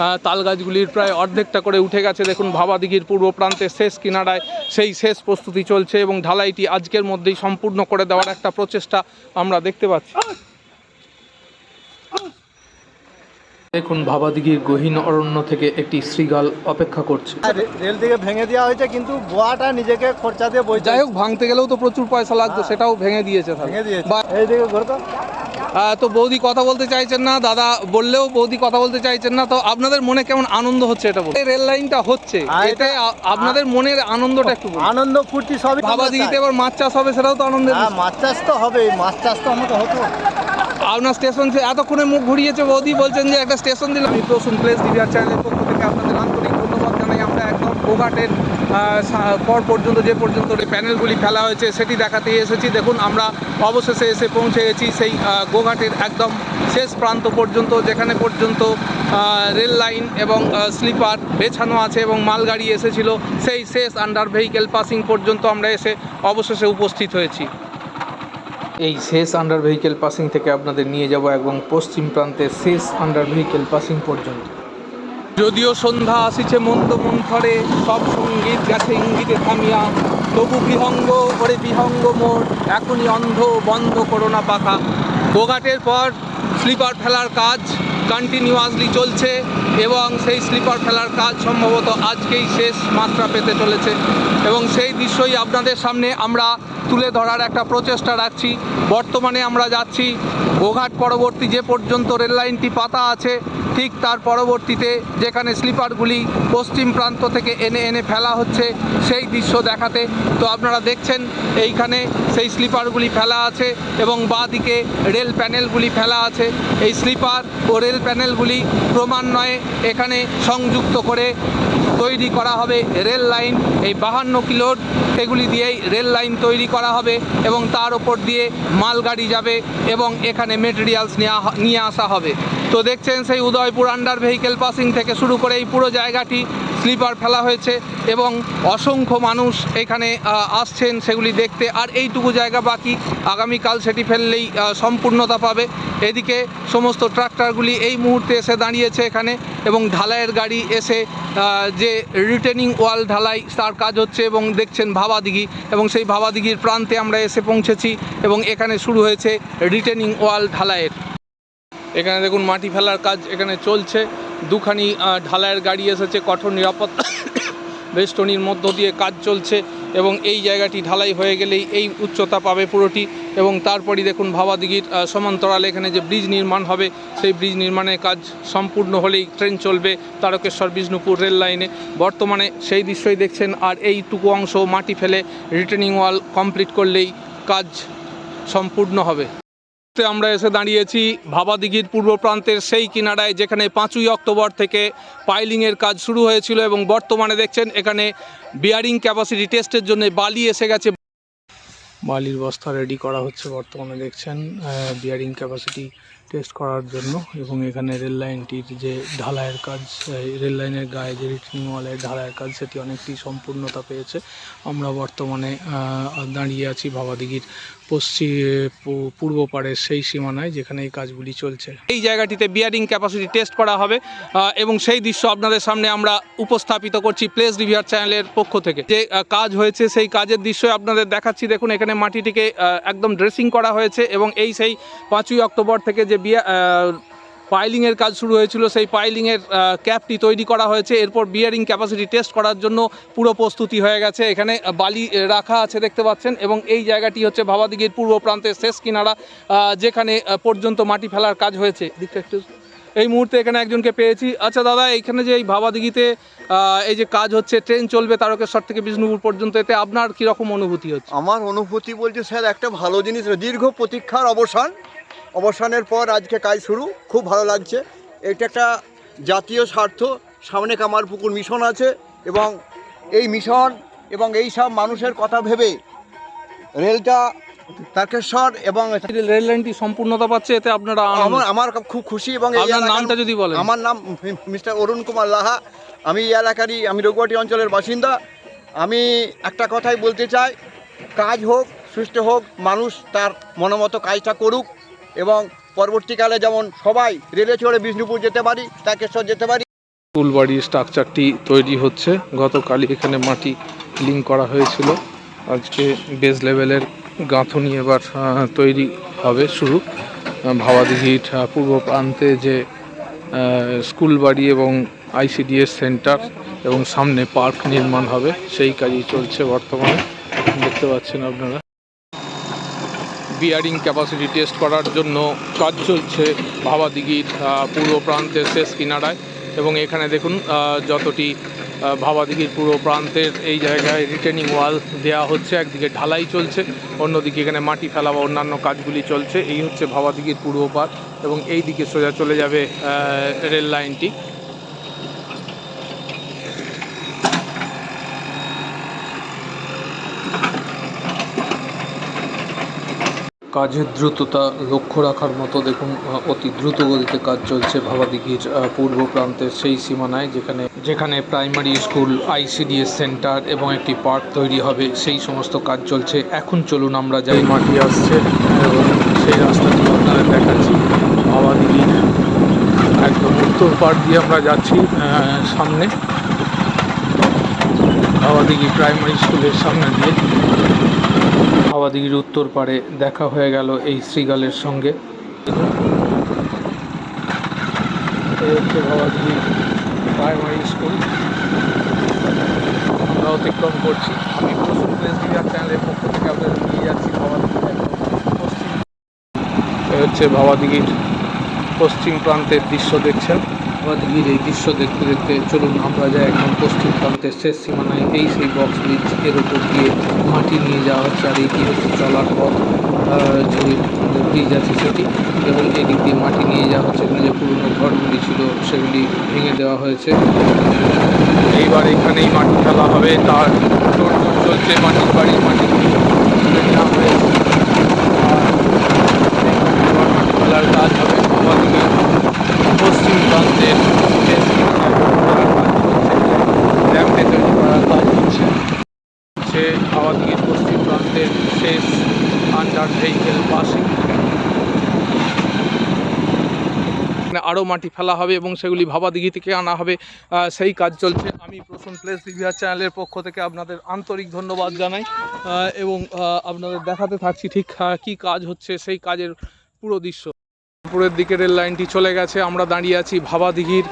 আহ, তাল গাছগুলির প্রায় অর্ধেকটা করে উঠে গেছে। দেখুন ভাবাদিঘির পূর্ব প্রান্তে শেষ কিনারায় সেই শেষ প্রস্তুতি চলছে এবং ঢালাইটি আজকের মধ্যেই সম্পূর্ণ করে দেওয়ার একটা প্রচেষ্টা আমরা দেখতে পাচ্ছি। দেখুন ভাবাদিঘির গহীন অরণ্য থেকে একটি শ্রীগাল অপেক্ষা করছে। রেল থেকে ভেঙে দেওয়া হয়েছে কিন্তু গোয়াটা নিজেকে খরচা দিয়ে বই যাই হোক ভাঙতে গেলেও তো প্রচুর পয়সা লাগতো সেটাও ভেঙে দিয়েছে ভেঙে দিয়েছে। এই দিকে তো আহ, তো বৌদি কথা বলতে চাইছেন না দাদা বললেও বৌদি কথা বলতে চাইছেন না তো আপনাদের মনে কেমন আনন্দ হচ্ছে এটা বলুন। এই রেল লাইনটা হচ্ছে এটা- আপনাদের মনের আনন্দটা একটু আনন্দ ফুর্তি সবই ভাবা দিঘিতে এবার মাছ চাষ হবে সেটাও তো আনন্দের হ্যাঁ মাছ চাষ তো হবে মাছ চাষ তো আমাকে হতো। আপনার স্টেশন সে এতক্ষণে মুখ ঘুরিয়েছে বৌদি বলছেন যে একটা স্টেশন দিলাম। প্রসুন প্লেস ডিভিআর চ্যানেলের পক্ষ থেকে আপনাদের আন্তরিক ধন্যবাদ জানাই। আমরা একদম গোঘাটের পর পর্যন্ত যে পর্যন্ত প্যানেলগুলি ফেলা হয়েছে, সেটি দেখাতে এসেছি। দেখুন, আমরা অবশেষে এসে পৌঁছে গেছি সেই গোঘাটের একদম শেষ প্রান্ত পর্যন্ত, যেখানে পর্যন্ত রেল লাইন এবং স্লিপার বেছানো আছে এবং মালগাড়ি এসেছিল, সেই শেষ আন্ডার ভেহিকেল পাসিং পর্যন্ত আমরা এসে অবশেষে উপস্থিত হয়েছি। এই শেষ আন্ডার ভেহিকেল পাসিং থেকে আপনাদের নিয়ে যাব এবং পশ্চিম প্রান্তের শেষ আন্ডার ভেহিকেল পাসিং পর্যন্ত। যদিও সন্ধ্যা আসিছে মন্দ মন্থরে, সব সংগীত গেছে ইঙ্গিতে থামিয়া। তবু বিহঙ্গ ওরে বিহঙ্গ মোর এখনই অন্ধ বন্ধ করোনা পাখা গোঘাটের পর স্লিপার ফেলার কাজ কন্টিনিউয়াসলি চলছে এবং সেই স্লিপার ফেলার কাজ সম্ভবত আজকেই শেষ মাত্রা পেতে চলেছে। এবং সেই দৃশ্যই আপনাদের সামনে আমরা তুলে ধরার একটা প্রচেষ্টা রাখছি। বর্তমানে আমরা যাচ্ছি গোঘাট পরবর্তী যে পর্যন্ত রেল লাইনটি পাতা আছে, ঠিক তার পরবর্তীতে যেখানে স্লিপারগুলি পশ্চিম প্রান্ত থেকে এনে এনে ফেলা হচ্ছে, সেই দৃশ্য দেখাতে। তো আপনারা দেখছেন, এইখানে সেই স্লিপারগুলি ফেলা আছে এবং বাঁ দিকে রেল প্যানেলগুলি ফেলা আছে। এই স্লিপার ও রেল প্যানেলগুলি ক্রমান্বয়ে এখানে সংযুক্ত করে তৈরি করা হবে, রেল লাইন, এই বাহান্ন কিলোর সেগুলি দিয়েই রেল লাইন তৈরি করা হবে এবং তার ওপর দিয়ে মালগাড়ি যাবে এবং এখানে মেটেরিয়ালস নিয়ে আসা হবে। তো দেখছেন সেই উদয়পুর আন্ডার ভেহিকেল পাসিং থেকে শুরু করে এই পুরো জায়গাটি স্লিপার ফেলা হয়েছে এবং অসংখ্য মানুষ এখানে আসছেন সেগুলি দেখতে। আর এইটুকু জায়গা বাকি, আগামীকাল সেটি ফেললেই সম্পূর্ণতা পাবে। এদিকে সমস্ত ট্রাক্টরগুলি এই মুহূর্তে এসে দাঁড়িয়েছে এখানে এবং ঢালাইয়ের গাড়ি এসে যে রিটেনিং ওয়াল ঢালাই, তার কাজ হচ্ছে এবং দেখছেন ভাবাদিঘি এবং সেই ভাবাদিঘির প্রান্তে আমরা এসে পৌঁছেছি এবং এখানে শুরু হয়েছে রিটেনিং ওয়াল ঢালাইয়ের। এখানে দেখুন মাটি ফেলার কাজ এখানে চলছে। দুখানি ঢালাইয়ের গাড়ি এসেছে, কঠোর নিরাপত্তা বেষ্টনীর মধ্য দিয়ে কাজ চলছে এবং এই জায়গাটি ঢালাই হয়ে গেলেই এই উচ্চতা পাবে পুরোটি এবং তারপরই দেখুন ভাবাদিঘির সমান্তরালে এখানে যে ব্রিজ নির্মাণ হবে, সেই ব্রিজ নির্মাণের কাজ সম্পূর্ণ হলেই ট্রেন চলবে তারকেশ্বর বিষ্ণুপুর রেল লাইনে। বর্তমানে সেই দৃশ্যই দেখছেন, আর এই এইটুকু অংশ মাটি ফেলে রিটার্নিং ওয়াল কমপ্লিট করলেই কাজ সম্পূর্ণ হবে। আমরা এসে দাঁড়িয়েছি ভাবাদিঘির পূর্ব প্রান্তের সেই কিনারায়, যেখানে পাঁচই অক্টোবর থেকে পাইলিংয়ের কাজ শুরু হয়েছিল এবং বর্তমানে দেখছেন এখানে বিয়ারিং ক্যাপাসিটি টেস্টের জন্য বালি এসে গেছে। বালির বস্তা রেডি করা হচ্ছে বর্তমানে দেখছেন বিয়ারিং ক্যাপাসিটি টেস্ট করার জন্য এবং এখানে রেল লাইনটির যে ঢালাইয়ের কাজ রেল লাইনের গায়ে যে রিটার্নিং ওয়ালের ঢালাইয়ের কাজ, সেটি অনেকটি সম্পূর্ণতা পেয়েছে। আমরা বর্তমানে দাঁড়িয়ে আছি ভাবাদিঘির পশ্চিম পূর্ব পাড়ের সেই সীমানায় যেখানে এই কাজগুলি চলছে। এই জায়গাটিতে বিয়ারিং ক্যাপাসিটি টেস্ট করা হবে এবং সেই দৃশ্য আপনাদের সামনে আমরা উপস্থাপিত করছি প্লেস রিভিয়ার চ্যানেলের পক্ষ থেকে। যে কাজ হয়েছে সেই কাজের দৃশ্য আপনাদের দেখাচ্ছি। দেখুন, এখানে মাটিটিকে একদম ড্রেসিং করা হয়েছে এবং এই সেই পাঁচই অক্টোবর থেকে যে, বিয়া পাইলিংয়ের কাজ শুরু হয়েছিল। সেই পাইলিংয়ের ক্যাপটি তৈরি করা হয়েছে। এরপর বিয়ারিং ক্যাপাসিটি টেস্ট করার জন্য পুরো প্রস্তুতি হয়ে গেছে। এখানে বালি রাখা আছে দেখতে পাচ্ছেন এবং এই জায়গাটি হচ্ছে ভাবাদিঘির পূর্ব প্রান্তের শেষ কিনারা যেখানে পর্যন্ত মাটি ফেলার কাজ হয়েছে। দিকটা একটু এই মুহূর্তে এখানে একজনকে পেয়েছি। আচ্ছা দাদা এখানে যে এই ভাবাদিঘিতে আহ, এই যে কাজ হচ্ছে ট্রেন চলবে তারকেশ্বর থেকে বিষ্ণুপুর পর্যন্ত এতে আপনার কীরকম অনুভূতি হচ্ছে? আমার অনুভূতি বলছে স্যার একটা ভালো জিনিস দীর্ঘ প্রতীক্ষার অবসান। অবসানের পর আজকে কাজ শুরু। খুব ভালো লাগছে। এটা একটা জাতীয় স্বার্থ। সামনে কামার পুকুর মিশন আছে এবং এই মিশন এবং এই সব মানুষের কথা ভেবে রেলটা তারকেশ্বর এবং রেল লাইনটি সম্পূর্ণতা পাচ্ছে এতে আপনারা আমার আমার খুব খুশি এবং আপনার নামটা যদি বলেন। আমার নাম মিস্টার অরুণ কুমার লাহা। আমি এই এলাকারই আমি রঘুয়াটি অঞ্চলের বাসিন্দা। আমি একটা কথাই বলতে চাই কাজ হোক সুষ্ঠু হোক মানুষ তার মনোমতো কাজটা করুক। এবং পরবর্তীকালে যেমন সবাই রেলে চড়ে বিষ্ণুপুর যেতে পারি তাকেশ্বর যেতে পারি। স্কুল বাড়ির স্ট্রাকচারটি তৈরি হচ্ছে। গতকালই এখানে মাটি লিঙ্ক করা হয়েছিল। আজকে বেস লেভেলের গাঁথনি এবার তৈরি হবে শুরু। ভাবাদিঘির পূর্ব প্রান্তে যে স্কুল বাড়ি এবং আইসিডিএস সেন্টার এবং সামনে পার্ক নির্মাণ হবে, সেই কাজই চলছে বর্তমানে। দেখতে পাচ্ছেন আপনারা। বিয়ারিং ক্যাপাসিটি টেস্ট করার জন্য কাজ চলছে ভাবাদিঘির পূর্ব প্রান্তের শেষ কিনারায়। এবং এখানে দেখুন যতটি ভাবাদিঘির পূর্ব প্রান্তের এই জায়গায় রিটেনিং ওয়াল দেওয়া হচ্ছে, একদিকে ঢালাই চলছে, অন্যদিকে এখানে মাটি ফেলা বা অন্যান্য কাজগুলি চলছে। এই হচ্ছে ভাবাদিঘির পূর্ব পার এবং এই দিকে সোজা চলে যাবে রেল লাইনটি কাজের দ্রুততা লক্ষ্য রাখার মতো দেখুন অতি দ্রুত গতিতে কাজ চলছে ভাবাদিঘির পূর্ব প্রান্তের সেই সীমানায় যেখানে যেখানে প্রাইমারি স্কুল, আইসিডিএস সেন্টার এবং একটি পার্ক তৈরি হবে। সেই সমস্ত কাজ চলছে। এখন চলুন আমরা যাই। মাটি আসছে, এবং সেই রাস্তাটি আপনাদের দেখাচ্ছি। ভাবাদিঘির একদম উত্তর পাড় দিয়ে আমরা যাচ্ছি সামনে। ভাবাদিঘি প্রাইমারি স্কুলের সামনে দিয়ে। হাওয়াদিঘির উত্তর পাড়ে দেখা হয়ে গেল এই শ্রীগালের সঙ্গে। হচ্ছে প্রাইমারি স্কুল। আমরা অতিক্রম করছি। আমি প্রসূন প্লেস মিডিয়ার চ্যানেলের পক্ষ থেকে আপনাদের নিয়ে যাচ্ছি পশ্চিম। হচ্ছে ভাবাদিঘির পশ্চিম প্রান্তের দৃশ্য দেখছেন। ভাবাদিঘির এই দৃশ্য দেখতে দেখতে চলুন, আমরা যাই একদম পশ্চিম প্রান্তের শেষ সীমানায় এই সেই বক্স ব্রিজের উপর দিয়ে মাটি নিয়ে যাওয়া হচ্ছে আর এইটি হচ্ছে চলার পথ যে ব্রিজ আছে সেটি। এবং এদিক দিয়ে মাটি নিয়ে যাওয়া হচ্ছে এখানে যে পুরনো ঘরগুলি ছিল, সেগুলি ভেঙে দেওয়া হয়েছে। এইবার এখানেই মাটি ফেলা হবে। তার চলছে মাটির বাড়ির মাটিগুলি তুলে নেওয়া হয়েছে আর এখানে এবার মাটি ফেলার কাজ হবে আমাদের পশ্চিম প্রান্তের শেষ সীমানায় ড্যামটি তৈরি করার কাজ হচ্ছে হচ্ছে আমাদের পশ্চিম প্রান্তের শেষ আন্ডার ভেহিকেল পাসিং আরও মাটি ফেলা হবে এবং সেগুলি ভাবাদিঘি থেকে আনা হবে। সেই কাজ চলছে। আমি প্রসন্ন প্লেস রিভিউয়ার চ্যানেলের পক্ষ থেকে আপনাদের আন্তরিক ধন্যবাদ জানাই। এবং আপনাদের দেখাতে থাকছি ঠিক কী কাজ হচ্ছে সেই কাজের পুরো দৃশ্য। উপরের দিকে রেল লাইনটি চলে গেছে। আমরা দাঁড়িয়ে আছি ভাবাদিঘির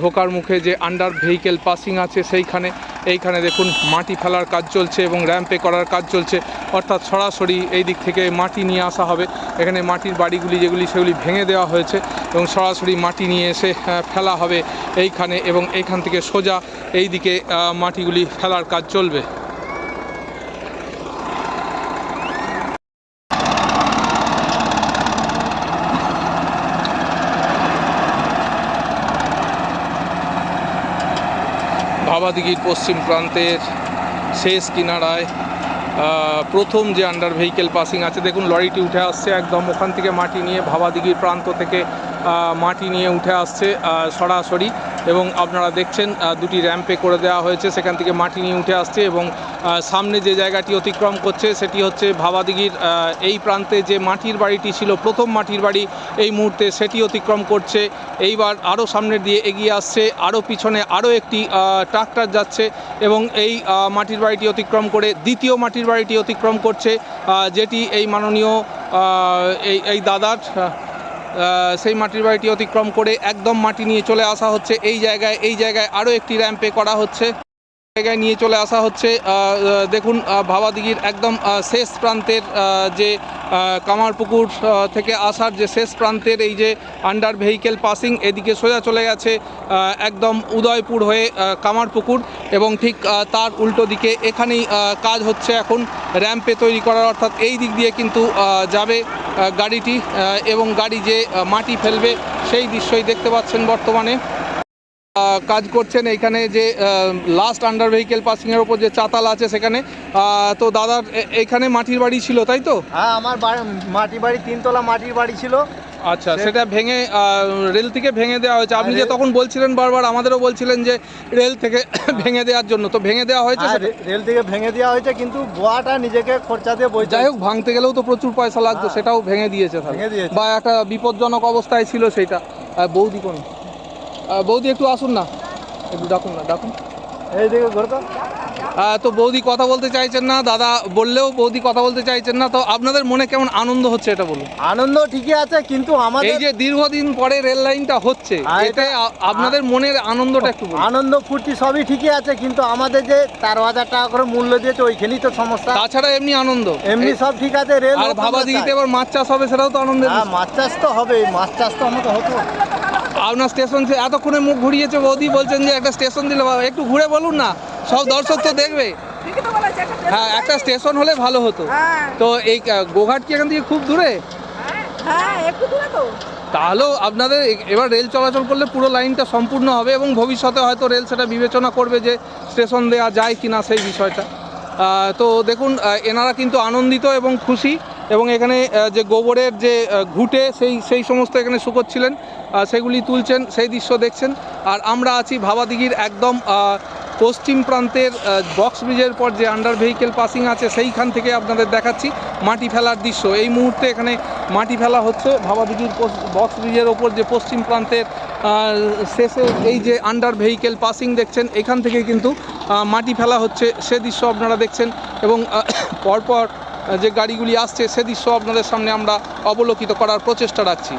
ঢোকার মুখে যে আন্ডার ভেহিকেল পাসিং আছে সেইখানে। এইখানে দেখুন মাটি ফেলার কাজ চলছে এবং র্যাম্পে করার কাজ চলছে। অর্থাৎ সরাসরি এই দিক থেকে মাটি নিয়ে আসা হবে। এখানে মাটির বাড়িগুলি যেগুলি সেগুলি ভেঙে দেওয়া হয়েছে এবং সরাসরি মাটি নিয়ে এসে ফেলা হবে এইখানে এবং এইখান থেকে সোজা এই দিকে মাটিগুলি ফেলার কাজ চলবে। ভাবাদিঘির পশ্চিম প্রান্তের শেষ কিনারায় প্রথম যে আন্ডার ভেহিকেল পাসিং আছে, দেখুন লরিটি উঠে আসছে একদম ওখান থেকে মাটি নিয়ে ভাবাদিগির প্রান্ত থেকে মাটি নিয়ে উঠে আসছে সরাসরি। এবং আপনারা দেখছেন দুটি র্যাম্পে করে দেওয়া হয়েছে। সেখান থেকে মাটি নিয়ে উঠে আসছে এবং সামনে যে জায়গাটি অতিক্রম করছে, সেটি হচ্ছে ভাবাদিঘির এই প্রান্তে যে মাটির বাড়িটি ছিল, প্রথম মাটির বাড়ি এই মুহূর্তে সেটি অতিক্রম করছে। এইবার আরও সামনের দিয়ে এগিয়ে আসছে আরও পিছনে আরও একটি ট্রাক্টর যাচ্ছে এবং এই মাটির বাড়িটি অতিক্রম করে দ্বিতীয় মাটির বাড়িটি অতিক্রম করছে। যেটি এই মাননীয় এই এই দাদার সেই মাটির বাড়িটি অতিক্রম করে একদম মাটি নিয়ে চলে আসা হচ্ছে। এই জায়গায় এই জায়গায় আরও একটি র্যাম্পে করা হচ্ছে। জায়গায় নিয়ে চলে আসা হচ্ছে। দেখুন ভাবাদিঘির একদম শেষ প্রান্তের যে কামারপুকুর থেকে আসার যে শেষ প্রান্তের এই যে আন্ডার ভেহিকেল পাসিং এদিকে সোজা চলে গেছে একদম উদয়পুর হয়ে কামারপুকুর এবং ঠিক তার উল্টো দিকে এখানেই কাজ হচ্ছে এখন র্যাম্পে তৈরি করার। অর্থাৎ এই দিক দিয়ে কিন্তু যাবে গাড়িটি এবং গাড়ি যে মাটি ফেলবে সেই দৃশ্যই দেখতে পাচ্ছেন বর্তমানে। কাজ করছেন এইখানে যে লাস্ট আন্ডার ভেহিকেল পাসিংয়ের ওপর যে চাতাল আছে সেখানে। তো দাদার এ- এইখানে মাটির বাড়ি ছিল তাই তো? হ্যাঁ আমার বাড়ি মাটি বাড়ি তিনতলা মাটির বাড়ি ছিল। আচ্ছা সেটা ভেঙে রেল থেকে ভেঙে দেওয়া হয়েছে। আপনি যে তখন বলছিলেন বারবার আমাদেরও বলছিলেন যে রেল থেকে ভেঙে দেওয়ার জন্য। তো ভেঙে দেওয়া হয়েছে হ্যাঁ, রেল থেকে ভেঙে দেওয়া হয়েছে কিন্তু গোয়াটা নিজেকে খরচা দিয়ে বইতে যাই হোক ভাঙতে গেলেও তো প্রচুর পয়সা লাগতো হ্যাঁ। সেটাও ভেঙে দিয়েছে ভেঙে দিয়েছে। বা একটা বিপজ্জনক অবস্থায় ছিল সেটা। বৌদি কোন? বৌদি একটু আসুন না। একটু ডাকুন না ডাকুন। এইদিকে ঘর তো। বৌদি কথা বলতে চাইছেন না দাদা বললেও বৌদি কথা বলতে চাইছেন না তো আপনাদের মনে কেমন আনন্দ হচ্ছে এটা বলুন। আনন্দ ঠিকই আছে কিন্তু এই আমাদের যে দীর্ঘদিন পরে রেল লাইনটা হচ্ছে এতে এটা- আপনাদের মনের আনন্দটা একটু আনন্দ ফুর্তি সবই ঠিকই আছে কিন্তু আমাদের যে তেরো হাজার টাকা করে মূল্য দিয়েছে ওইখানেই তো সমস্যা। তাছাড়া এমনি আনন্দ। এমনি সব ঠিক আছে রেল আর ভাবা দিঘিতে এবার মাছ চাষ হবে সেটাও তো আনন্দের হ্যাঁ মাছ চাষ তো হবেই মাছ চাষ তো আমাদের হতো। আপনার স্টেশন সে- এতক্ষণে মুখ ঘুরিয়েছে বৌদি বলছেন যে একটা স্টেশন দিলে ভালো। একটু ঘুরে বলুন না সব দর্শক তো দেখবে। হ্যাঁ একটা স্টেশন হলে ভালো হতো। হ্যাঁ, তো এই গোঘাট কি এখান থেকে খুব দূরে? হ্যাঁ, একটু তাহলেও আপনাদের এবার রেল চলাচল করলে পুরো লাইনটা সম্পূর্ণ হবে এবং ভবিষ্যতে হয়তো রেল সেটা বিবেচনা করবে যে স্টেশন দেওয়া যায় কি না সেই বিষয়টা। তো দেখুন এনারা কিন্তু আনন্দিত এবং খুশি। এবং এখানে যে গোবরের যে ঘুঁটে, সেই সেই সমস্ত এখানে শুকোচ্ছিলেন সেগুলি তুলছেন, সেই দৃশ্য দেখছেন। আর আমরা আছি ভাবাদিঘির একদম পশ্চিম প্রান্তের বক্স ব্রিজের পর যে আন্ডার ভেহিকেল পাসিং আছে, সেইখান থেকে আপনাদের দেখাচ্ছি মাটি ফেলার দৃশ্য। এই মুহূর্তে এখানে মাটি ফেলা হচ্ছে ভাবাদিঘির বক্স ব্রিজের ওপর যে পশ্চিম প্রান্তের শেষে এই যে আন্ডার ভেহিকেল পাসিং দেখছেন, এখান থেকে কিন্তু মাটি ফেলা হচ্ছে। সে দৃশ্য আপনারা দেখছেন এবং পরপর যে গাড়িগুলি আসছে সে দৃশ্য আপনাদের সামনে আমরা অবলোকিত করার প্রচেষ্টা রাখছি।